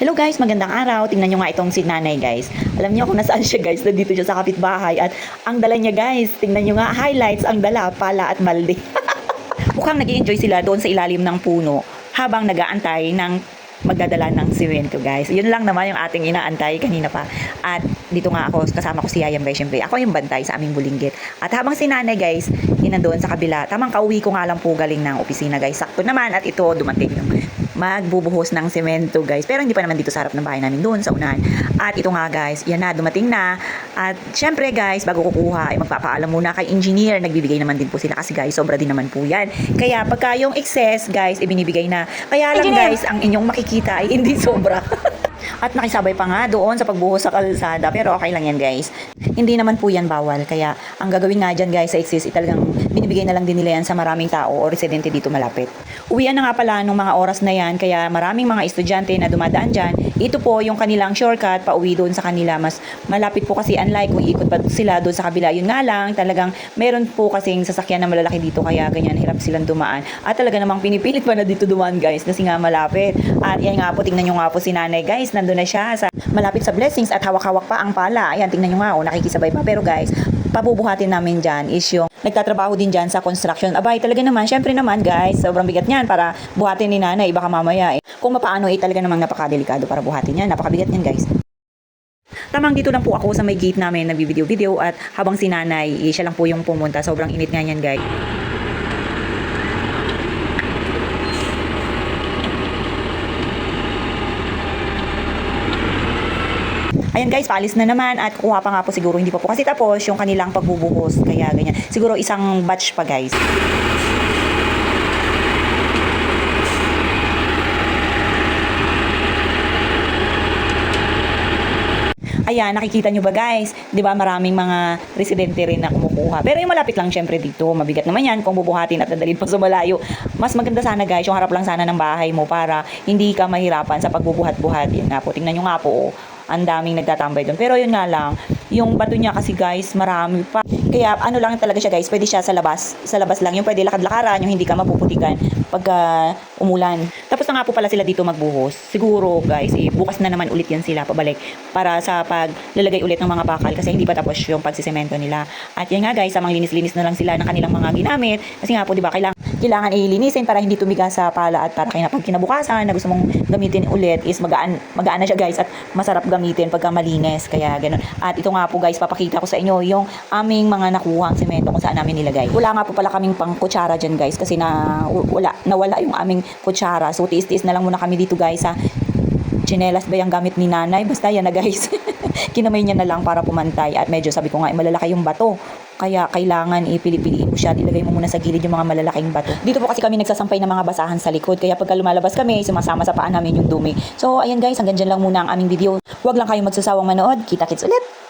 Hello guys, magandang araw. Tingnan nyo nga itong si nanay guys. Alam niyo kung nasaan siya guys, nandito siya sa kapitbahay. At ang dala niya guys, tingnan nyo nga, highlights, ang dala, pala at balde. Mukhang nag enjoy sila doon sa ilalim ng puno habang nagaantay ng magdadala ng simento guys. Yun lang naman yung ating inaantay kanina pa. At dito nga ako, kasama ko si Yayam guys, syempre. Ako yung bantay sa aming bulinggit. At habang si nanay guys, yun nandoon sa kabila. Tamang kauwi ko nga lang po galing ng opisina guys. Sakto naman at ito dumating yung magbubuhos ng semento guys. Pero hindi pa naman dito sa harap ng bahay namin doon sa unahan. At ito nga guys, yan na, dumating na. At syempre guys, bago kukuha, ay magpapaalam muna kay engineer. Nagbibigay naman din po sila kasi guys, sobra din naman po yan. Kaya pagka yung excess guys, ibinibigay na. Kaya lang Engineer! guys, ang inyong makikita ay hindi sobra. At nakisabay pa nga doon sa pagbuhos sa kalsada. Pero okay lang yan guys. Hindi naman po yan bawal. Kaya ang gagawin nga dyan guys sa excess, ay talagang binibigay na lang din nila yan sa maraming tao o residente dito malapit. Uwian na nga pala nung mga oras na yan. Kaya maraming mga estudyante na dumadaan dyan. Ito po yung kanilang shortcut pa uwi doon sa kanila. Mas malapit po kasi unlike kung ikot pa sila doon sa kabila. Yun nga lang, talagang meron po kasing sasakyan na malalaki dito. Kaya ganyan, hirap silang dumaan. At talaga namang pinipilit pa na dito dumaan guys kasi nga malapit. At yan nga po, tingnan nyo nga po si nanay guys. Nandun na siya sa malapit sa blessings at hawak-hawak pa ang pala. Ayan, tingnan nyo nga, oh, nakikisabay pa. Pero guys, pabubuhatin namin dyan is yung nagtatrabaho din dyan sa construction. Abay, talaga naman, syempre naman guys, sobrang bigat niyan para buhatin ni nanay. Baka mamaya eh. Kung mapaano eh, talaga namang napakadelikado para buhatin yan. Napakabigat niyan guys. Tamang dito lang po ako sa may gate namin nagbi-video-video at habang si nanay, eh, siya lang po yung pumunta. Sobrang init nga niyan guys. Ayan guys, paalis na naman at kuha pa nga po siguro hindi pa po kasi tapos yung kanilang pagbubuhos kaya ganyan. Siguro isang batch pa guys. Ayan, nakikita nyo ba guys? 'Di ba maraming mga residente rin na kumukuha. Pero yung malapit lang syempre dito, mabigat naman yan kung bubuhatin at dadalhin pa sa malayo. Mas maganda sana guys, yung harap lang sana ng bahay mo para hindi ka mahirapan sa pagbubuhat-buhat. Yan nga po, tingnan nyo nga po, oh, ang daming nagtatambay doon. Pero yun nga lang, yung bato niya kasi guys, marami pa. Kaya ano lang talaga siya guys, pwede siya sa labas. Sa labas lang, yung pwede lakad-lakaran, yung hindi ka mapuputikan pagka umulan. Tapos na nga po pala sila dito magbuhos. Siguro guys, eh, bukas na naman ulit yan sila pabalik para sa paglalagay ulit ng mga bakal kasi hindi pa tapos yung pagsisemento nila. At yan nga guys, samang linis-linis na lang sila ng kanilang mga ginamit. Kasi nga po, di ba, kailangan kailangan ilinisin para hindi tumigas sa pala at para kaya pag kinabukasan na gusto mong gamitin ulit is magaan magaan na siya guys at masarap gamitin pagka malinis kaya ganun. At ito nga po guys papakita ko sa inyo yung aming mga nakuhang semento kung saan namin nilagay. Wala nga po pala kaming pang kutsara dyan guys kasi na wala nawala yung aming kutsara. So tiis-tiis na lang muna kami dito guys sa chinelas ba yung gamit ni nanay? Basta yan na guys. Kinamay niya na lang para pumantay. At medyo sabi ko nga eh, malalaki yung bato kaya kailangan ipili-piliin mo siya ilagay mo muna sa gilid yung mga malalaking bato. Dito po kasi kami nagsasampay ng mga basahan sa likod. Kaya pagka lumalabas kami, sumasama sa paa namin yung dumi. So, ayan guys, hanggang dyan lang muna ang aming video. Huwag lang kayong magsasawang manood. Kita-kits ulit!